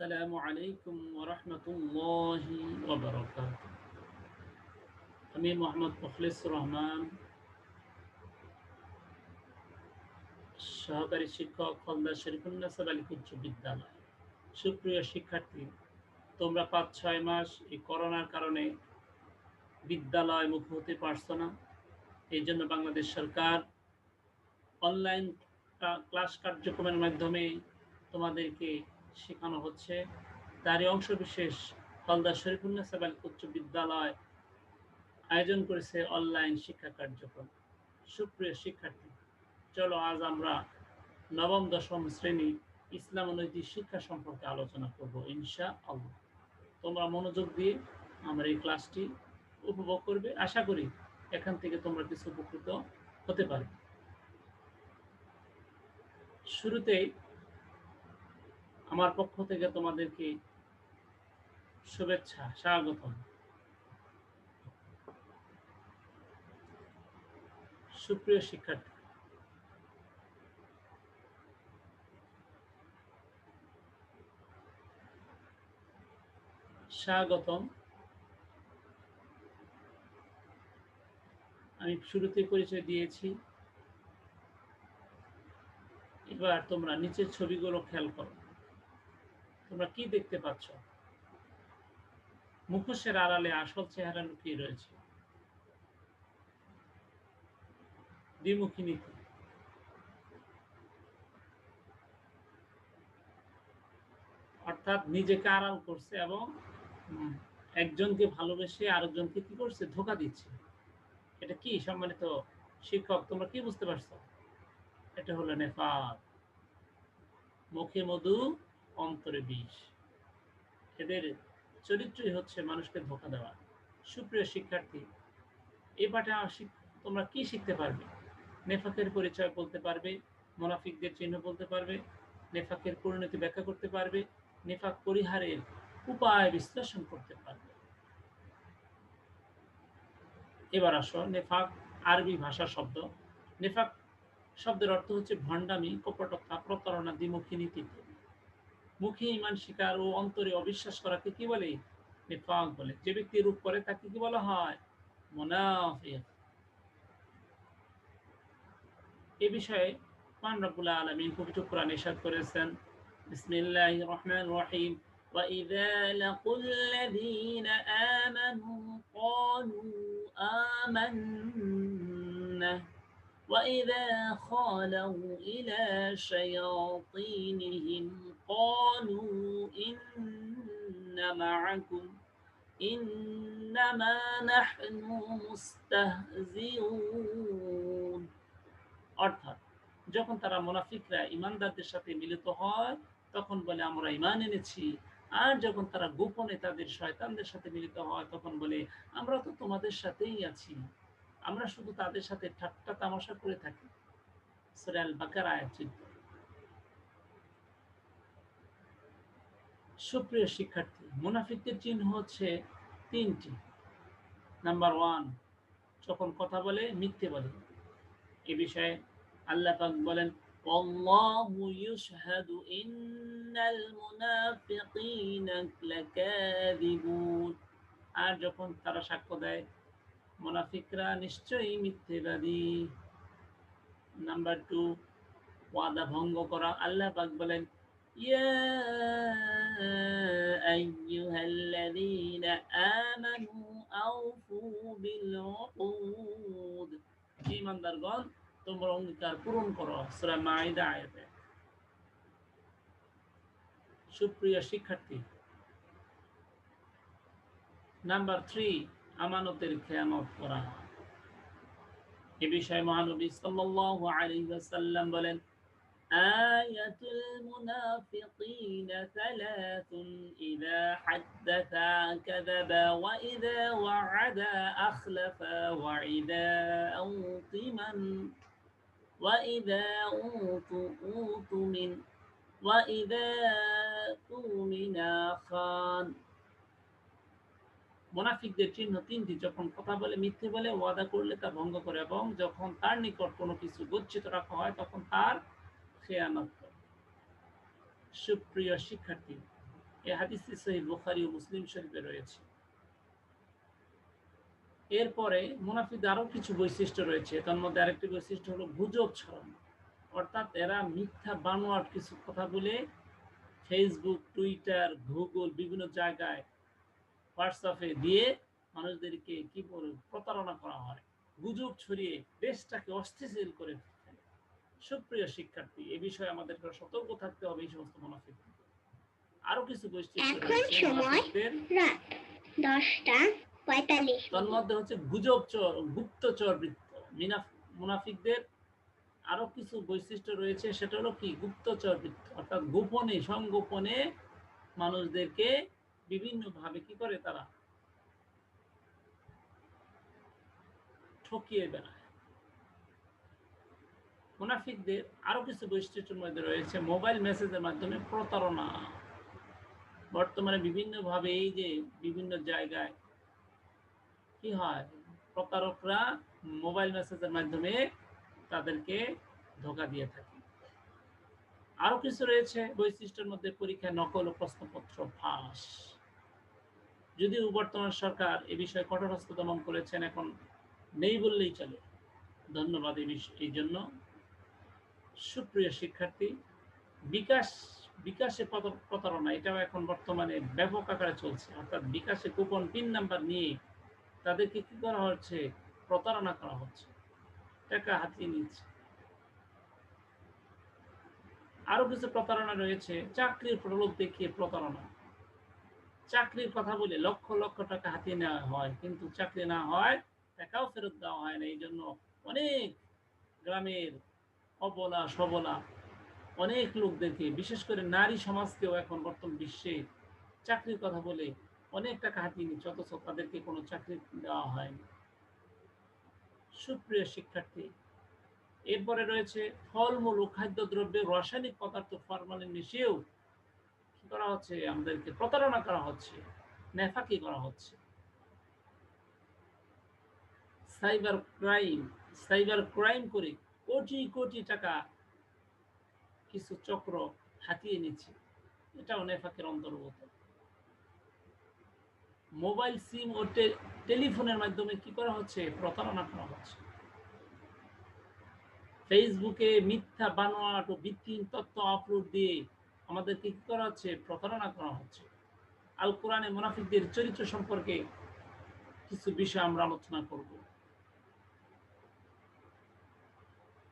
আসসালামু আলাইকুম ওরহমতুল্লাহি আমি মোহাম্মদ মুখলিস রহমান, সহকারী শিক্ষক খলদা শরীফুল্লাসাদ আলী উচ্চ বিদ্যালয়। সুপ্রিয় শিক্ষার্থী, তোমরা পাঁচ, ছয় মাস এই করোনার কারণে বিদ্যালয় মুখ হতে পারছ না। এই জন্য বাংলাদেশ সরকার অনলাইন ক্লাস কার্যক্রমের মাধ্যমে তোমাদেরকে শেখানো হচ্ছে। তারই অংশ বিশেষ হলদা বালিক উচ্চ বিদ্যালয় আয়োজন করেছে অনলাইন শিক্ষা কার্যক্রম। সুপ্রিয় শিক্ষার্থী, চলো আজ আমরা নবম, দশম শ্রেণি ইসলাম নৈতিক শিক্ষা সম্পর্কে আলোচনা করব ইনশা আল্লাহ তোমরা মনোযোগ দিয়ে আমার এই ক্লাসটি উপভোগ করবে। আশা করি এখান থেকে তোমরা কিছু উপকৃত হতে পারবে। শুরুতেই আমার পক্ষ থেকে তোমাদেরকে শুভেচ্ছা স্বাগতম সুপ্রিয় শিক্ষার্থী, স্বাগতম। আমি শুরুতে পরিচয় দিয়েছি। এবার তোমরা নিচের ছবিগুলো খেয়াল করো। তোমরা কি দেখতে পাচ্ছ? মুখোশের আড়ালে আসল চেহারা লুকিয়ে রয়েছে। দ্বিমুখী নীতি অর্থাৎ নিজেকে আড়াল করছে এবং একজনকে ভালোবেসে আরেকজনকে কি করছে? ধোকা দিচ্ছে। এটা কি সম্মানিত শিক্ষক, তোমরা কি বুঝতে পারছ? এটা হলো নেফার মুখে মধু অন্তরে বিষ। এদের চরিত্রই হচ্ছে মানুষকে ধোকা দেওয়া। সুপ্রিয় শিক্ষার্থী, এ পাঠে তোমরা কি শিখতে পারবে? নেফাকের পরিচয় বলতে পারবে, মোনাফিকদের চিহ্ন বলতে পারবে, নেফাকের পরিণতি ব্যাখ্যা করতে পারবে, নেফাক পরিহারের উপায় বিশ্লেষণ করতে পারবে। এবার আসো, নেফাক আরবি ভাষা শব্দ। নেফাক শব্দের অর্থ হচ্ছে ভণ্ডামি, কপটতা, প্রতারণা, দ্বিমুখী নীতিতে। মুখে ইমান শিকার ও অন্তরে অবিশ্বাস করাকে কি বলে নেফাক বলে যে ব্যক্তি রূপ করে তাকে কি বলা হয় মোনাফিক এ বিষয়ে মান রব্বুল আলমিন পবিত্র কোরআন ইরশাদ করেছেন বিসমিল্লাহির রহমানির রহিম وإذا لقوا الذين آمنوا قالوا آمنا وإذا خالوا إلى شياطينهم قالوا إن معكم إنما نحن مستهزئون অর্থাৎ যখন তারা মুনাফিকরা ইমানদারদের সাথে মিলিত হয় তখন বলে আমরা ইমান এনেছি আর যখন তারা গোপনে তাদের শয়তানদের সাথে মিলিত হয় তখন বলে আমরা তো তোমাদের সাথেই আছি আমরা শুধু তাদের সাথে ঠাট্টা তামাশা করে থাকি সুরাল বাকার আয়াচিত সুপ্রিয় শিক্ষার্থী মুনাফিকদের চিহ্ন হচ্ছে তিনটি নাম্বার ওয়ান যখন কথা বলে মিথ্যে বলে এ বিষয়ে আল্লাহ পাক বলেন والله يشهد إن المنافقين لكاذبون আর যখন তারা সাক্ষ্য দেয় মোনাফিকরা নিশ্চয়ই মিথ্যেবাদী। নাম্বার টু ওয়াদা ভঙ্গ করা। আল্লাহ পাক বলেন ইমানদারগণ তোমরা অঙ্গীকার পূরণ করো। সুরা মাইদা আয়াতে। সুপ্রিয় শিক্ষার্থী নাম্বার থ্রি আমানতের খেয়ানত করা এ বিষয়ে মহানবী সাল্লাল্লাহু আলাইহি ওয়াসাল্লাম বলেন آية المنافقين ثلاث إذا حدث كذب وإذا وعد أخلف وإذا أوطمن وإذا أوتوا أوتوا من وإذا تؤمن خان মোনাফিকদের চিহ্ন তিনটি, যখন কথা বলে, মিথ্যে বলে, ওয়াদা করলে তা ভঙ্গ করে এবং যখন তার নিকট কোনো কিছু গচ্ছিত রাখা হয়, তখন তার খেয়ানত সুপ্রিয় শিক্ষার্থী এই হাদিসটি সহিহ বুখারী ও মুসলিম শরীফে রয়েছে। এরপরে মুনাফিকদের আরও কিছু বৈশিষ্ট্য রয়েছে। তার মধ্যে আরেকটি বৈশিষ্ট্য হলো গুজব ছড়ানো। অর্থাৎ এরা মিথ্যা বানোয়াট কিছু কথা বলে ফেসবুক টুইটার গুগল বিভিন্ন জায়গায় হোয়াটসঅ্যাপে দিয়ে মানুষদেরকে কি বলে প্রতারণা করা হয় গুজব ছড়িয়ে দেশটাকে অস্থিতিশীল করে ফেলে সুপ্রিয় শিক্ষার্থী এ বিষয়ে আমাদেরকে সতর্ক থাকতে হবে এই সমস্ত মুনাফিক আরও কিছু বৈশিষ্ট্য এখন সময় মুনাফিকদের দশটা পঁয়তাল্লিশ তার মধ্যে হচ্ছে গুজব চর গুপ্তচর বৃত্ত। মুনাফিকদের আরও কিছু বৈশিষ্ট্য রয়েছে সেটা হলো কি? গুপ্তচর বৃত্ত অর্থাৎ গোপনে সংগোপনে মানুষদেরকে বিভিন্ন ভাবে কি করে তারা ঠকিয়ে বেড়ায়? মুনাফিকদের আরও কিছু বৈশিষ্ট্যের মধ্যে রয়েছে। মোবাইল মেসেজের মাধ্যমে প্রতারণা। বর্তমানে বিভিন্ন ভাবে এই যে বিভিন্ন জায়গায় কি হয়? প্রতারকরা মোবাইল মেসেজের মাধ্যমে তাদেরকে ধোকা দিয়ে থাকে। আরও কিছু রয়েছে বৈশিষ্ট্যের মধ্যে পরীক্ষা নকল ও প্রশ্নপত্র ফাঁস। যদিও বর্তমান সরকার এ বিষয়ে কঠোর হস্ত দমন করেছেন, এখন নেই বললেই চলে। ধন্যবাদ এই জন্য। সুপ্রিয় শিক্ষার্থী, বিকাশ, বিকাশে প্রতারণা, এটাও এখন বর্তমানে ব্যাপক আকারে চলছে। অর্থাৎ বিকাশে কুপন, পিন নাম্বার নিয়ে তাদেরকে কি করা হচ্ছে? প্রতারণা করা হচ্ছে। টাকা হাতিয়ে নিচ্ছে। আরও কিছু প্রতারণা রয়েছে। চাকরির প্রলোভ দেখিয়ে প্রতারণা। চাকরির কথা বলে লক্ষ লক্ষ টাকা হাতিয়ে নেওয়া হয়, কিন্তু চাকরি না হয়, টাকাও ফেরত দেওয়া হয় না। এই জন্য অনেক গ্রামের অবলা সবলা অনেক লোকদেরকে, বিশেষ করে নারী সমাজকেও এখন বর্তমান বিশ্বে চাকরির কথা বলে অনেক টাকা হাতিয়ে নিচ্ছে, অথচ তাদেরকে কোনো চাকরি দেওয়া হয়নি। সুপ্রিয় শিক্ষার্থী, এরপরে রয়েছে ফলমূল ও খাদ্যদ্রব্যে রাসায়নিক পদার্থ ফরমালিন মিশিয়েও করা হচ্ছে, আমাদেরকে প্রতারণা করা হচ্ছে, নেফাকি করা হচ্ছে। সাইবার ক্রাইম সাইবার ক্রাইম করে কোটি কোটি টাকা কিছু চক্র হাতিয়ে নিচ্ছে। এটাও নেফাকের অন্তর্গত। মোবাইল সিম ও টেলিফোনের মাধ্যমে কি করা হচ্ছে? প্রতারণা করা হচ্ছে। ফেসবুকে মিথ্যা বানোয়াট ও ভিত্তিহীন তথ্য আপলোড দিয়ে আমাদেরকে কি করা হচ্ছে? প্রতারণা করা হচ্ছে। আল কোরআনে মুনাফিকদের চরিত্র সম্পর্কে কিছু বিষয় আমরা আলোচনা করব।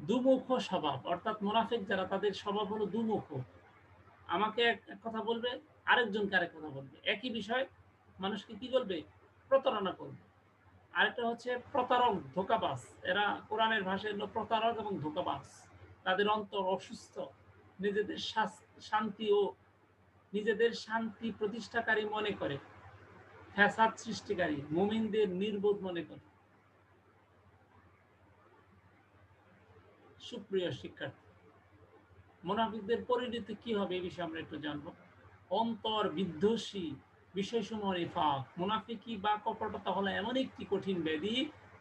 দুমুখ স্বভাব, অর্থাৎ মুনাফিক যারা, তাদের স্বভাব হলো দুমুখ। আমাকে এক কথা বলবে, আরেকজনকে আরেক কথা বলবে। একই বিষয়, মানুষকে কি বলবে? প্রতারণা করবে। আরেকটা হচ্ছে প্রতারক, ধোকাবাজ। এরা কোরআনের ভাষায় প্রতারক এবং ধোকাবাস তাদের অন্তর অসুস্থ, নিজেদের শাস- শান্তি ও নিজেদের শান্তি প্রতিষ্ঠাকারী মনে করে। ফ্যাসাদ সৃষ্টিকারী, মুমিনদের নির্বোধ মনে করে। সুপ্রিয় শিক্ষার্থী, মোনাফিকদের পরিণতি কি হবে এই বিষয়ে আমরা একটু জানব। অন্তর বিধ্বসী বিষয়সমূহ নিফাক মুনাফিকি বা কপটতা হলো এমন একটি কঠিন ব্যাধি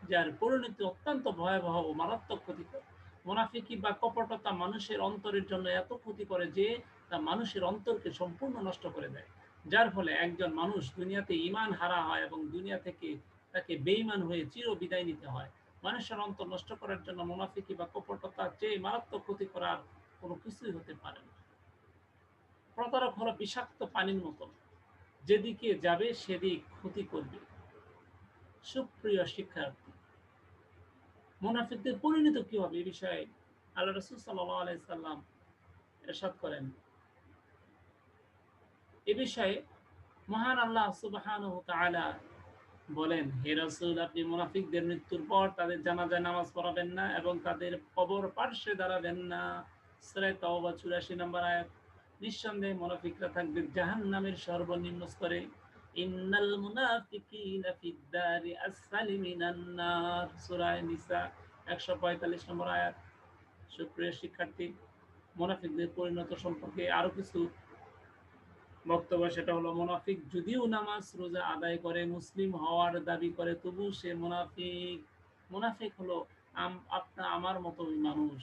যার পরিণতি অত্যন্ত ভয়াবহ ও মারাত্মক ক্ষতিকর। মুনাফিকি বা কপটতা মানুষের অন্তরের জন্য এত ক্ষতি করে যে তা মানুষের অন্তরকে সম্পূর্ণ নষ্ট করে দেয়। যার ফলে একজন মানুষ দুনিয়াতে ইমান হারা হয় এবং দুনিয়া থেকে তাকে বেঈমান হয়ে চির বিদায় নিতে হয়। মানুষের অন্তর নষ্ট করার জন্য মুনাফিকি বা কপটতার চেয়ে মারাত্মক ক্ষতি করার কোনো কিছুই হতে পারে না। প্রতারক হলো বিষাক্ত পানির মতো যেদিকে যাবে সেদিক ক্ষতি করবে। সুপ্রিয় শিক্ষার্থী মুনাফিকদের পরিণত কি হবে এই বিষয়ে আল্লাহ রসুল আলাইসাল্লাম এরশাদ করেন। এ বিষয়ে মহান আল্লাহ সুবহান বলেন, হে রসুল, আপনি মুনাফিকদের মৃত্যুর পর তাদের জানাজায় নামাজ পড়াবেন না এবং তাদের কবর পার্শ্বে দাঁড়াবেন না। সুরায় তাওবা চুরাশি নম্বর আয়াত, নিঃসন্দেহে মুনাফিকরা থাকবে জাহান্নামের সর্বনিম্ন স্তরে। ইন্নাল মুনাফিকিনা ফিদ দারি মিনান নার। সূরা নিসা 145 নম্বর আয়াত। সুপ্রিয় শিক্ষার্থী, মুনাফিকদের পরিণত সম্পর্কে আরও কিছু বক্তব্য, সেটা হলো, মুনাফিক যদিও নামাজ রোজা আদায় করে, মুসলিম হওয়ার দাবি করে, তবু সে মুনাফিক মুনাফিক হলো আপনা, আমার মতো মানুষ।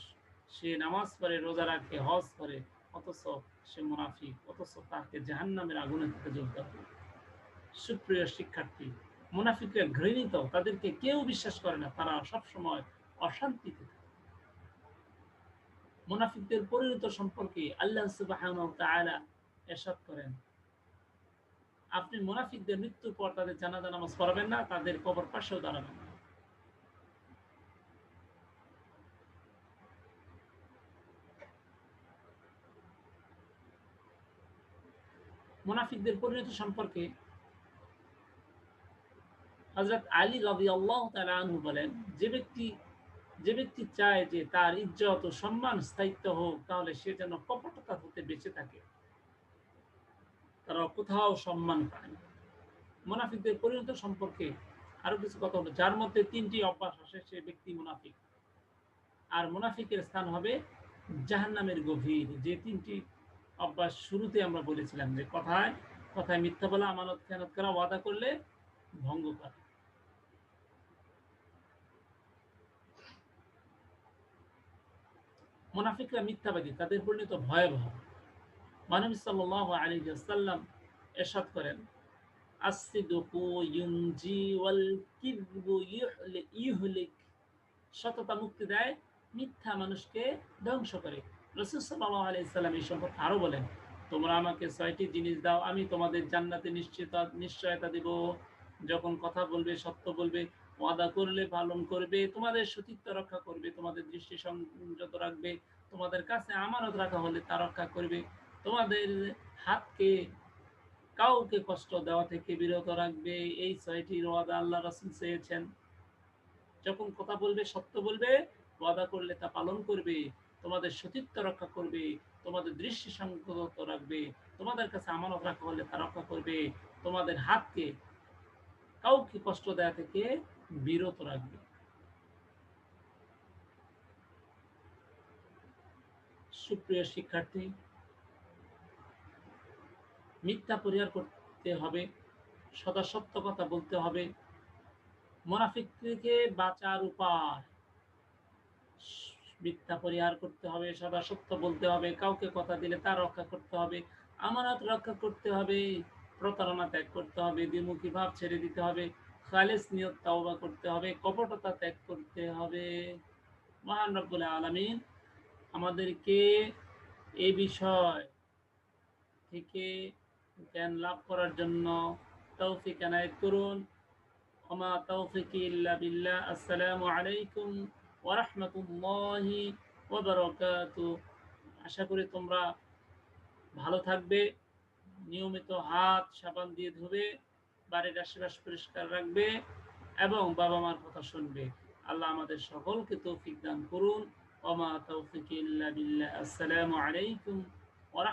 সে নামাজ পড়ে, রোজা রাখে, হজ করে, অথচ সে মুনাফিক, অথচ তাকে জাহান্নামের আগুনে থেকে জ্বলতে হবে সুপ্রিয় শিক্ষার্থী, মুনাফিকরা ঘৃণিত, তাদেরকে কেউ বিশ্বাস করে না, তারা সব সময় অশান্তিতে মুনাফিকদের পরিণত সম্পর্কে আল্লাহ ওয়া এরশাদ করেন, আপনি মুনাফিকদের মৃত্যুর পর তাদের জানাজা নামাজ পড়াবেন না, তাদের কবর পাশেও দাঁড়াবেন না। মুনাফিকদের পরিণত সম্পর্কে হযরত আলী রাদিয়াল্লাহু তাআলা আনহু বলেন, যে ব্যক্তি যে ব্যক্তি চায় যে তার ইজ্জত ও সম্মান স্থায়িত্ব হোক, তাহলে সে যেন কপটতা হতে বেঁচে থাকে। তারা কোথাও সম্মান পায় না। মুনাফিকদের পরিণত সম্পর্কে আরও কিছু কথা হলো, যার মধ্যে তিনটি অভ্যাস আসে সে ব্যক্তি মুনাফিক। আর মুনাফিকের স্থান হবে জাহান্নামের গভীর, যে তিনটি অভ্যাস শুরুতে আমরা বলেছিলাম যে কথায় কথায় মিথ্যা বলা, আমানত খেয়ানত করা, ওয়াদা করলে ভঙ্গ করা। মুনাফিকরা মিথ্যাবাদী, তাদের পরিণত ভয়াবহ। মানবী সাল্লাল্লাহু আলাইহি ওয়াসাল্লাম এরশাদ করেন আসসিদকু ইউনজি ওয়াল কিযবু ইহলি- ইহলিক সততা মুক্তি দেয়, মিথ্যা মানুষকে ধ্বংস করে। রাসূল সাল্লাল্লাহু আলাইহি সাল্লাম এই সম্পর্কে আরও বলেন, তোমরা আমাকে ছয়টি জিনিস দাও, আমি তোমাদের জান্নাতে নিশ্চিত, নিশ্চয়তা দেব। যখন কথা বলবে, সত্য বলবে ওয়াদা করলে পালন করবে, তোমাদের সতীত্ব রক্ষা করবে, তোমাদের দৃষ্টি সংযত রাখবে, তোমাদের কাছে আমানত রাখা হলে তা রক্ষা করবে। তোমাদের হাতকে কাউকে কষ্ট দেওয়া থেকে বিরত রাখবে, এই ছয়টি ওয়াদা আল্লাহ রাসূল চেয়েছেন। যখন কথা বলবে, সত্য বলবে, ওয়াদা করলে তা পালন করবে, তোমাদের সতীত্ব রক্ষা করবে, তোমাদের দৃষ্টি সংযত রাখবে, তোমাদের কাছে আমানত রাখা হলে তা রক্ষা করবে, তোমাদের হাতকে কাউকে কষ্ট দেওয়া থেকে বিরত রাখবে। সুপ্রিয় শিক্ষার্থী, মিথ্যা পরিহার করতে হবে, সদা সত্য কথা বলতে হবে। মোনাফিক থেকে বাঁচার উপায়। মিথ্যা পরিহার করতে হবে, সদা সত্য বলতে হবে, কাউকে কথা দিলে তা রক্ষা করতে হবে, আমানত রক্ষা করতে হবে, প্রতারণা ত্যাগ করতে হবে, দ্বিমুখী ভাব ছেড়ে দিতে হবে। খালেস নিয়ত তাওবা করতে হবে, কপটতা ত্যাগ করতে হবে। মহান রব্বুল আলামিন আমাদেরকে এ বিষয় থেকে জ্ঞান লাভ করার জন্য তৌফিক এনায়েত করুন। ওমা তৌফিক ইল্লা বিল্লাহ। আসসালামু আলাইকুম ওয়া রাহমাতুল্লাহি ওয়া বারাকাতুহু আশা করি তোমরা ভালো থাকবে, নিয়মিত হাত সাবান দিয়ে ধুবে। বাড়ির আশেপাশ পরিষ্কার রাখবে এবং বাবা মার কথা শুনবে। আল্লাহ আমাদের সকলকে তৌফিক দান করুন। ওমা তৌফিক আসসালামু আলাইকুম ওয়া